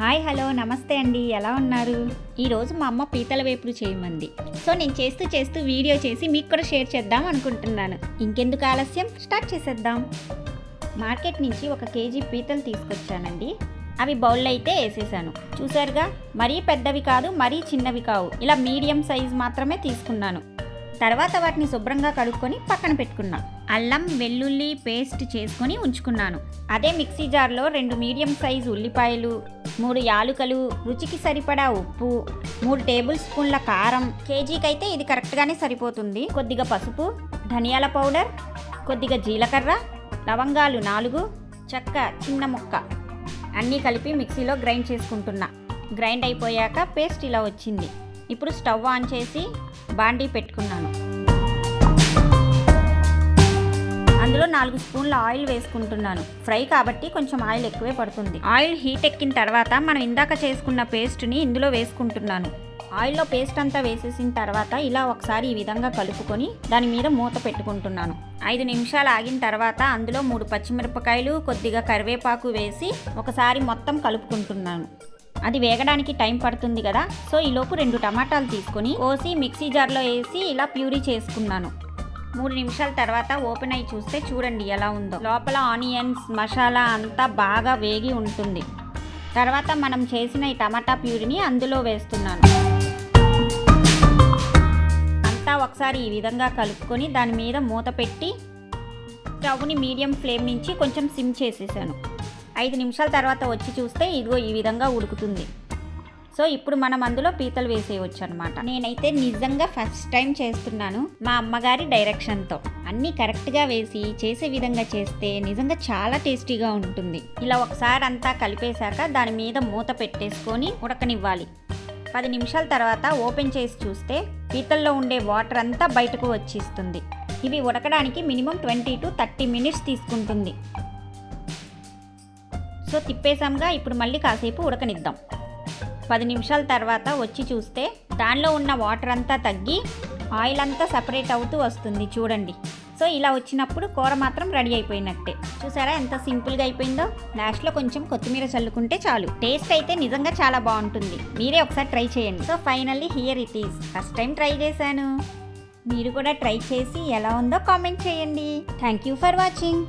Hi hello నమస్తే అండి. ఎలా ఉన్నారు? ఈరోజు మా అమ్మ పీతల వేపుడు చేయమంది. సో నేను చేస్తూ చేస్తూ వీడియో చేసి మీకు కూడా షేర్ చేద్దాం అనుకుంటున్నాను. ఇంకెందుకు ఆలస్యం? స్టార్ట్ చేసేద్దాం. మార్కెట్ నుంచి ఒక కేజీ పీతలు తీసుకొచ్చానండి. అవి బౌల్ అయితే వేసేసాను. చూసారుగా మరీ పెద్దవి కాదు మరీ చిన్నవి కావు. ఇలా మీడియం సైజ్ మాత్రమే తీసుకున్నాను. తర్వాత వాటిని శుభ్రంగా కడుక్కొని పక్కన పెట్టుకున్నా. అల్లం వెల్లుల్లి పేస్ట్ చేసుకొని ఉంచుకున్నాను. అదే మిక్సీ జార్లో రెండు మీడియం సైజు ఉల్లిపాయలు మూడు యాలుకలు రుచికి సరిపడా ఉప్పు మూడు టేబుల్ స్పూన్ల కారం. కేజీకి అయితే ఇది కరెక్ట్గానే సరిపోతుంది. కొద్దిగా పసుపు ధనియాల పౌడర్ కొద్దిగా జీలకర్ర లవంగాలు నాలుగు చెక్క చిన్న ముక్క. అన్నీ కలిపి మిక్సీలో గ్రైండ్ చేసుకుంటున్నా. గ్రైండ్ అయిపోయాక పేస్ట్ ఇలా వచ్చింది. ఇప్పుడు స్టవ్ ఆన్ చేసి బాండీ పెట్టుకున్నాను. అందులో నాలుగు స్పూన్ల ఆయిల్ వేసుకుంటున్నాను. ఫ్రై కాబట్టి కొంచెం ఆయిల్ ఎక్కువే పడుతుంది. ఆయిల్ హీట్ ఎక్కిన తర్వాత మనం ఇందాక చేసుకున్న పేస్ట్ని ఇందులో వేసుకుంటున్నాను. ఆయిల్లో పేస్ట్ అంతా వేసేసిన తర్వాత ఇలా ఒకసారి ఈ విధంగా కలుపుకొని దాని మీద మూత పెట్టుకుంటున్నాను. ఐదు నిమిషాలు ఆగిన తర్వాత అందులో మూడు పచ్చిమిరపకాయలు కొద్దిగా కరివేపాకు వేసి ఒకసారి మొత్తం కలుపుకుంటున్నాను. అది వేగడానికి టైం పడుతుంది కదా. సో ఈలోపు రెండు టమాటాలు తీసుకొని కోసి మిక్సీ జార్లో వేసి ఇలా ప్యూరీ చేసుకున్నాను. మూడు నిమిషాల తర్వాత ఓపెన్ అయ్యి చూస్తే చూడండి ఎలా ఉందో. లోపల ఆనియన్స్ మసాలా అంతా బాగా వేగి ఉంటుంది. తర్వాత మనం చేసిన ఈ టమాటా ప్యూరీని అందులో వేస్తున్నాను. అంతా ఒకసారి ఈ విధంగా కలుపుకొని దాని మీద మూత పెట్టి స్టవ్ని మీడియం ఫ్లేమ్ నుంచి కొంచెం సిమ్ చేసేసాను. ఐదు నిమిషాల తర్వాత వచ్చి చూస్తే ఇదిగో ఈ విధంగా ఉడుకుతుంది. సో ఇప్పుడు మనం అందులో పీతలు వేసేయవచ్చు అనమాట నేనైతే నిజంగా ఫస్ట్ టైం చేస్తున్నాను మా అమ్మగారి డైరెక్షన్తో. అన్నీ కరెక్ట్గా వేసి చేసే విధంగా చేస్తే నిజంగా చాలా టేస్టీగా ఉంటుంది. ఇలా ఒకసారి అంతా కలిపేశాక దాని మీద మూత పెట్టేసుకొని ఉడకనివ్వాలి. పది నిమిషాల తర్వాత ఓపెన్ చేసి చూస్తే పీతల్లో ఉండే వాటర్ అంతా బయటకు వచ్చిస్తుంది. ఇవి ఉడకడానికి minimum twenty to thirty minutes తీసుకుంటుంది. సో తిప్పేసాంగా ఇప్పుడు మళ్ళీ కాసేపు ఉడకనిద్దాం. పది నిమిషాల తర్వాత వచ్చి చూస్తే దానిలో ఉన్న వాటర్ అంతా తగ్గి ఆయిల్ అంతా సపరేట్ అవుతూ వస్తుంది చూడండి. సో ఇలా వచ్చినప్పుడు కూర మాత్రం రెడీ అయిపోయినట్టే. చూసారా ఎంత సింపుల్గా అయిపోయిందో? లాస్ట్లో కొంచెం కొత్తిమీర చల్లుకుంటే చాలు. టేస్ట్ అయితే నిజంగా చాలా బాగుంటుంది. మీరే ఒకసారి ట్రై చేయండి. So finally here it is. First time try చేశాను. మీరు కూడా ట్రై చేసి ఎలా ఉందో కామెంట్ చేయండి. Thank you for watching.